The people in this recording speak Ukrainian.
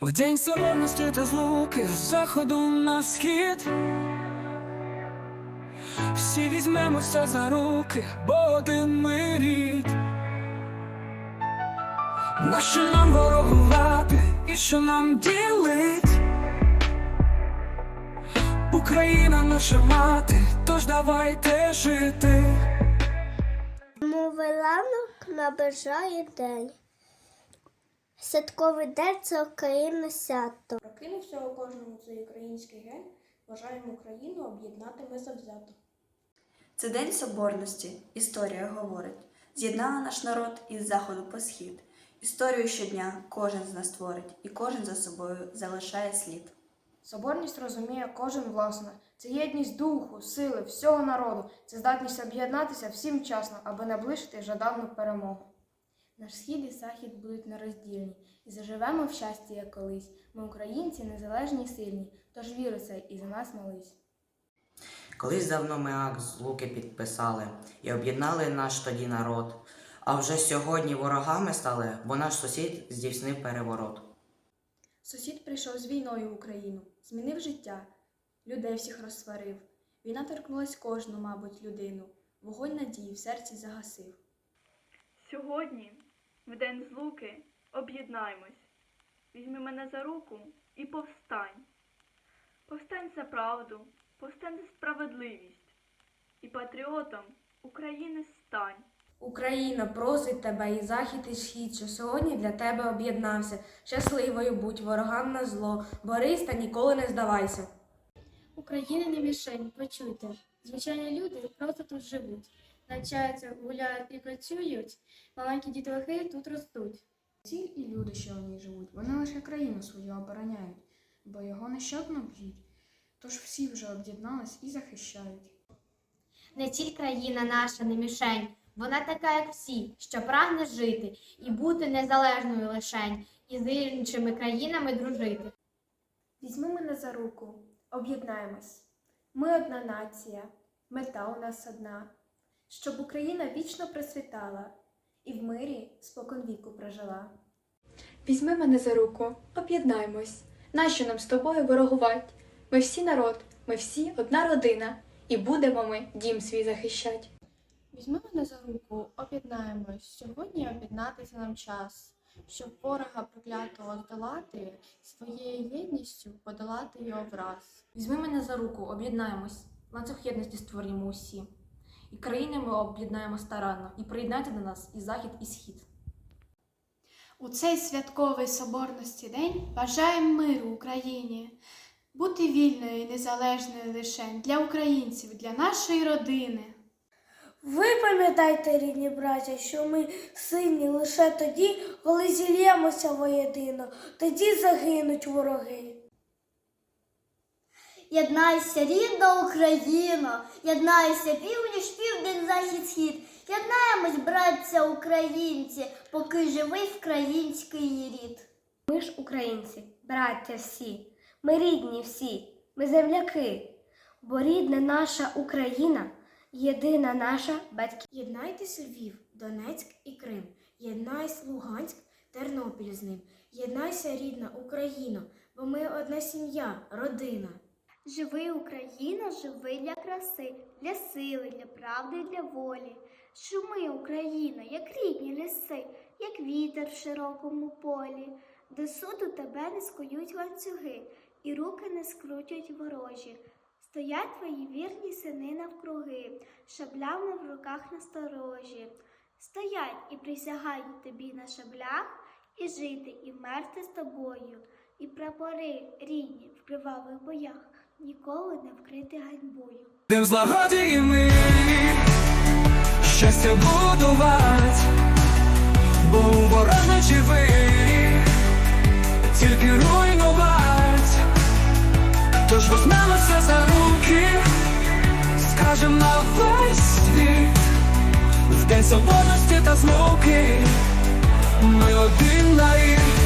В день соборності та злуки з заходу на схід. Всі візьмемося за руки, бо один ми рід. Нащо нам ворогувати і що нам ділить? Україна наша мати, тож давайте жити. Мовий ланок наближає день. Святковий день це Україна свято. Прокинувся у кожному цей український ген. Бажаємо Україну об'єднати ми завзято. Це День Соборності, історія говорить. З'єднала наш народ із заходу по схід. Історію щодня кожен з нас творить, і кожен за собою залишає слід. Соборність розуміє кожен власне. Це єдність духу, сили, всього народу. Це здатність об'єднатися всім вчасно, аби наближити жадану перемогу. Наш схід і захід будуть нероздільні, і заживемо в щасті, як колись. Ми українці незалежні й сильні, тож цей і за нас молись. Колись давно ми акт з луки підписали і об'єднали наш тоді народ. А вже сьогодні ворогами стали, бо наш сусід здійснив переворот. Сусід прийшов з війною в Україну, змінив життя, людей всіх розсварив. Війна торкнулась кожну, мабуть, людину. Вогонь надії в серці загасив. Сьогодні, в день злуки, об'єднаймось. Візьми мене за руку і повстань. Повстань за правду, повстань за справедливість. І патріотом України стань. Україна просить тебе і захід, і схід, що сьогодні для тебе об'єднався. Щасливою будь ворогам на зло, борись та ніколи не здавайся. Україна не мішень, почуйте. Звичайні люди просто тут живуть. Навчаються, гуляють і працюють. Маленькі дітлахи тут ростуть. Ці і люди, що в ній живуть, вони лише країну свою обороняють, бо його нещадно б'ють. Тож всі вже об'єднались і захищають. Не тільки країна наша не мішень, вона така, як всі, що прагне жити і бути незалежною лишень, і з іншими країнами дружити. Візьми мене за руку, об'єднаємось. Ми одна нація, мета у нас одна, щоб Україна вічно процвітала і в мирі споконвіку прожила. Візьми мене за руку, об'єднаймось. Нащо нам з тобою ворогувать? Ми всі народ, ми всі одна родина, і будемо ми дім свій захищать. Візьми мене за руку, об'єднаємось. Сьогодні об'єднатися нам час, щоб ворога проклятого здолати, своєю єдністю подолати його враз. Візьми мене за руку, об'єднаємось. Ланцюг єдності створюємо усі. І країни ми об'єднаємо старанно, і приєднайте до нас і захід, і схід. У цей святковий соборності день бажаємо миру Україні, бути вільною і незалежною лишень для українців, для нашої родини. Ви пам'ятайте, рідні браття, що ми сильні лише тоді, коли зільємося воєдино, тоді загинуть вороги. Єднайся, рідна Україна, єднайся північ, південь, захід, схід. Єднаємось, братця українці, поки живий український рід. Ми ж українці, браття всі, ми рідні всі, ми земляки, бо рідна наша Україна, єдина наша батьківщина. Єднайтеся Львів, Донецьк і Крим. Єднайся Луганськ, Тернопіль з ним. Єднайся, рідна Україна, бо ми одна сім'я, родина. Живи Україна, живи для краси, для сили, для правди, для волі. Шуми, Україна, як рідні ліси, як вітер в широкому полі, до суду тебе не скують ланцюги, і руки не скрутять ворожі. Стоять твої вірні сини навкруги, шаблями в руках насторожі. Стоять і присягають тобі на шаблях, і жити, і вмерти з тобою, і прапори рідні в кривавих боях ніколи не вкрити ганьбою. Тим злагоді мирі, щастя будувати, бо у ворожничі вирі, тільки руйнувать. Тож візьмемося за руки, скажем на весь світ, в день соборності та злуки, ми один нарід.